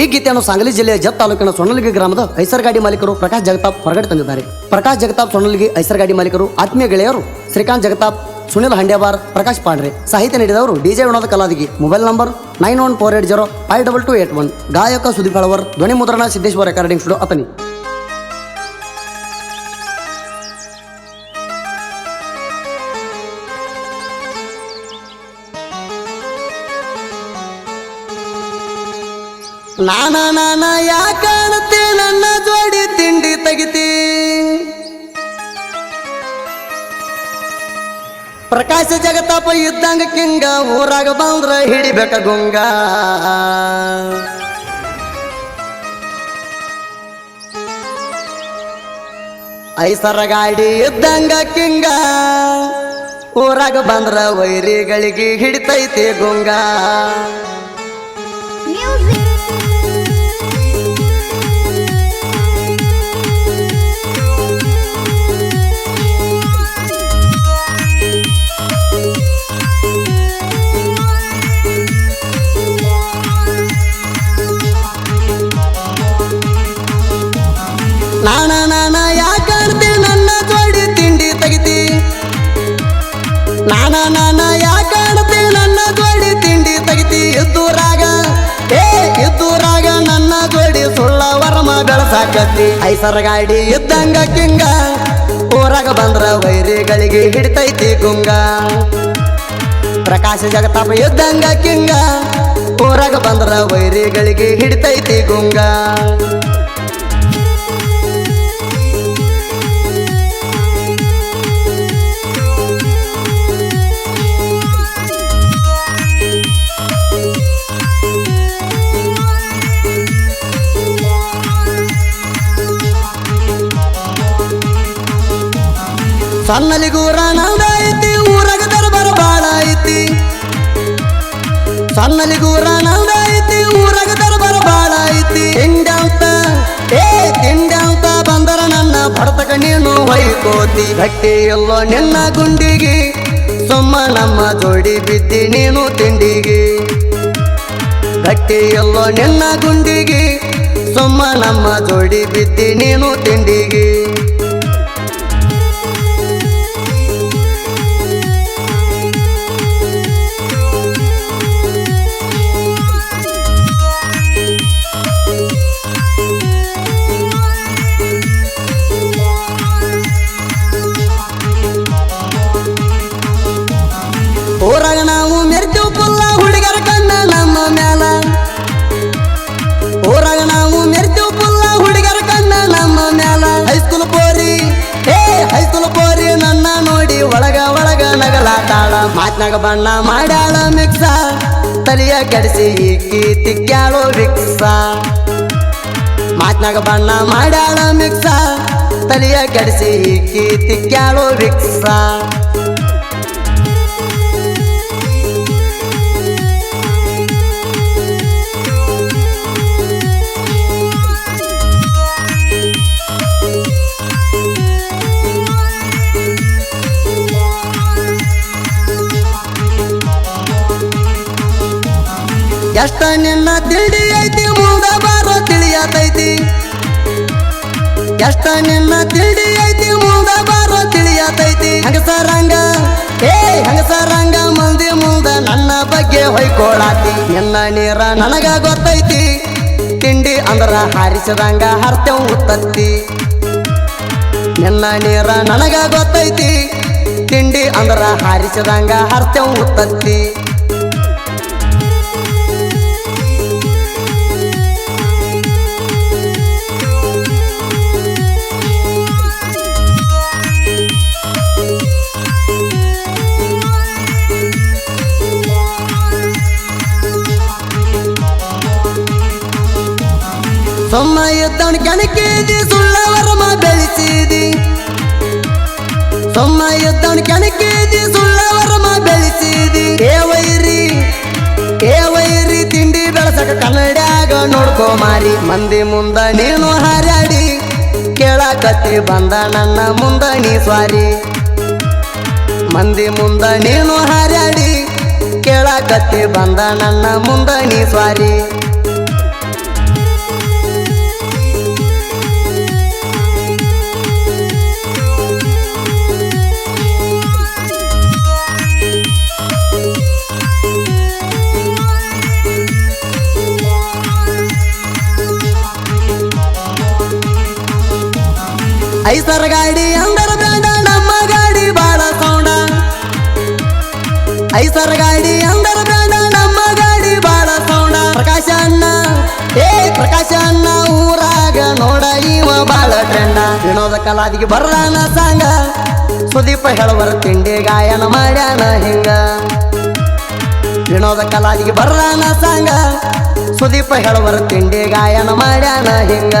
ಈ ಗೀತೆಯನ್ನು ಸಾಂಗಲಿ ಜಿಲ್ಲೆಯ ಜತ್ ತಾಲೂಕಿನ ಸೊಣ್ಣಲಿಗೆ ಗ್ರಾಮದ ಐಸರ್ಗಾಡಿ ಮಾಲೀಕರು ಪ್ರಕಾಶ್ ಜಗತಾಪ್ ಹೊರಗಡೆ ತಂದಿದ್ದಾರೆ. ಪ್ರಕಾಶ್ ಜಗತಾಪ್ ಸೊನ್ನಲಿಗಿ ಐಸರ್ಗಾಡಿ ಮಾಲೀಕರು, ಆತ್ಮೀಯ ಗೆಳೆಯರು ಶ್ರೀಕಾಂತ್ ಜಗತಾಪ್, ಸುನಿಲ್ ಹಂಡ್ಯಾಬಾರ್, ಪ್ರಕಾಶ್ ಪಾಂಡ್ರೆ. ಸಾಹಿತ್ಯ ನೀಡಿದವರು DJ Vinoda Kaladagi. Mobile number nine one four eight zero five double two eight one. ಗಾಯಕ ಸುದೀಪ್ ಹಳವರ್ ಧ್ವನಿ ಮುದ್ರಣ ಸಿದ್ದೇಶ್ವರ ರೆಕಾರ್ಡಿಂಗ್ ಸ್ಟುಡಿಯೋ ಅತನಿ. ನಾನ ನಾನ ಯಾಕಾಣತೆ ನನ್ನ ಜೋಡಿ ತಿಂಡಿ ತೆಗಿತಿ. ಪ್ರಕಾಶ ಜಗತಾಪ ಇದ್ದಂಗ ಕಿಂಗ, ಊರಾಗ ಬಂದ್ರ ಹಿಡಿಬೇಕ ಗುಂಗ. ಐಸರ ಗಾಡಿ ಇದ್ದಂಗ ಕಿಂಗ, ಊರಾಗ ಬಂದ್ರ ವೈರಿಗಳಿಗೆ ಹಿಡಿತೈತಿ ಗುಂಗ. ನಾನ ನಾನ ಕಾಣ್ತೀವಿ ನನ್ನ ಜೋಡಿ ತಿಂಡಿ ತೆಗಿತಿ ಇದ್ದೂರಾಗ ಏ ಇದ್ದೂರಾಗ ನನ್ನ ಜೋಡಿ ಸುಳ್ಳ ವರಮ ಬೆಳಸಾಕತ್ತಿ. ಐಸರ ಗಾಡಿ ಇದ್ದಂಗ ಕಿಂಗ, ಊರಾಗ ಬಂದ್ರ ವೈರಿಗಳಿಗೆ ಹಿಡಿತೈತಿ ಗುಂಗ. ಪ್ರಕಾಶ ಜಗತಾಪ ಇದ್ದಂಗ ಕಿಂಗ, ಊರಾಗ ಬಂದ್ರ ವೈರಿಗಳಿಗೆ ಹಿಡಿತೈತಿ ಗುಂಗ. ಸಣ್ಣಲಿಗೂರ ನಂದ ಐತಿ, ಊರಾಗ ದರ್ಬಾರ ಬಾಳ ಐತಿ. ಸಣ್ಣಲಿಗೂರ ನಂದ ಐತಿ, ಊರಾಗ ದರ್ಬಾರ ಬಾಳ ಐತಿ. ತಿಂಡಂತ ಏ ತಿಂಡಂತ ಬಂದರ ನನ್ನ ಬಡತಕ ನೀನು ಹೊಯ್ಕೋತಿ. ಗಟ್ಟಿ ಎಲ್ಲೋ ನಿನ್ನ ಗುಂಡಿಗೆ, ಸುಮ್ಮ ನಮ್ಮ ಜೋಡಿ ಬಿದ್ದಿ ನೀನು ತಿಂಡಿಗೆ. ಗಟ್ಟಿ ಎಲ್ಲೋ ನಿನ್ನ ಗುಂಡಿಗೆ, ಸುಮ್ಮ ನಮ್ಮ ಜೋಡಿ ಬಿದ್ದಿ ನೀನು ತಿಂಡಿಗೆ. ಊರಾಗ ನಾವು ಮೆರ್ತೀವ್ ಪುಲ್ಲ ಹುಡುಗರ ಕಣ್ಣ ನಮ್ಮ ಮ್ಯಾಲ. ಊರಾಗ ನಾವು ಮೆರ್ತೀವ್ ಪುಲ್ಲ ಹುಡುಗರ ಕಣ್ಣ ನಮ್ಮ ಮ್ಯಾಲ. ಹೈಸ್ಕೂಲ್ ಪೋರಿ, ಹೇ ಹೈಸ್ಕೂಲ್ ಪೋರಿ, ನನ್ನ ನೋಡಿ ಒಳಗ ಒಳಗ ನಗಲಾತಾಳ. ಮಾತ್ನಾಗ ಬಣ್ಣ ಮಾಡ್ಯಾಳ ಮಿಕ್ಸ, ತಲಿಯ ಕೆಡಿಸಿ ಈಕಿ ತಿಕ್ಕ್ಯಾಳೋ ವಿಕ್ಸ ಮಾತ್ನಾಗ ಬಣ್ಣ ಮಾಡ್ಯಾಳ ಮಿಕ್ಸ, ತಲಿಯ ಕೆಡಿಸಿ ಈಕಿ ತಿಕ್ಕ್ಯಾಳೋ ವಿಕ್ಸ ಎಷ್ಟ ನಿನ್ನ ತಿಳಿ ಐತಿ ಮುಂದ ಬಾರೋ ತಿಳಿಯತೈತಿ. ಎಷ್ಟ ನಿನ್ನ ತಿಳಿ ಐತಿ ಮುಂದ ಬಾರೋ ತಿಳಿಯತೈತಿ. ಹಂಗಸರಂಗ ಏ ಹಂಗಸರಂಗ, ಮಂದಿ ಮುಂದ ನನ್ನ ಬಗ್ಗೆ ಹೊಯ್ಕೊಳತಿ. ನಿನ್ನ ನೀರ ನನಗ ಗೊತ್ತೈತಿ. ತಿಂಡಿ ಅಂದ್ರ ಹಾರಿಸದಂಗ ಹರ್ತೇವ್ ಉತ್ತತ್ತಿ ನಿನ್ನ ನೀರ ನನಗ ಗೊತ್ತೈತಿ. ತಿಂಡಿ ಅಂದ್ರ ಹಾರಿಸದಂಗ ಹರ್ತೇವ್ ಉತ್ತತ್ತಿ ಸೊಮ್ಮ ಎದ್ದವನ್ ಕಣಕೇದಿ ಸುಳ್ಳ ವರ್ಮ ಬೆಳೆಸಿದಿ. ಸೊಮ್ಮ ಎದ್ದವನ್ ಕಣಕೇದಿ ಸುಳ್ಳ ವರ್ಮ ಬೆಳೆಸಿದಿ. ಏ ವೈರಿ ಏ ವೈರಿ, ತಿಂಡಿ ಬೆಳಸಕ ಕನ್ನಡ್ಯಾಗ ನೋಡ್ಕೋ ಮಾರಿ. ಮಂದಿ ಮುಂದ ನೀನು ಹಾರಾಡಿ, ಕೇಳಕತ್ತಿ ಬಂದ ನನ್ನ ಮುಂದ ನೀ ಸ್ವಾರಿ. ಮಂದಿ ಮುಂದ ನೀನು ಹಾರಾಡಿ, ಕೇಳಕತ್ತಿ ಬಂದ ನನ್ನ ಮುಂದ ನೀ ಸ್ವಾರಿ. ಐಸರ್ ಗಾಡಿ ಅಂದರ ಬ್ಯಾಂಡ ನಮ್ಮ ಗಾಡಿ ಬಾಳ ಸೌಂಡ. ಐಸರ್ ಗಾಡಿ ಅಂದರ ಬ್ಯಾಂಡ ನಮ್ಮ ಗಾಡಿ ಬಾಳ ಸೌಂಡ. ಪ್ರಕಾಶ ಅಣ್ಣ, ಏ ಪ್ರಕಾಶ ಅಣ್ಣ, ಊರಾಗ ನೋಡ ಇವ ಬಾಳ ಟ್ರೆಂಡ. ವಿನೋದ ಕಲಾದಿಗೆ ಬರ್ಲಾನ ಸಾಂಗ. ಸುದೀಪ ಹೇಳುವರ ತಿಂಡಿ ಗಾಯನ ಮಾಡ್ಯಾನ ಹಿಂಗ. ವಿನೋದ ಕಲಾದಿಗೆ ಬರ್ಲಾನ ಸಾಂಗ. ಸುದೀಪ ಹೇಳುವರ ತಿಂಡಿ ಗಾಯನ ಮಾಡ್ಯಾನ ಹಿಂಗ.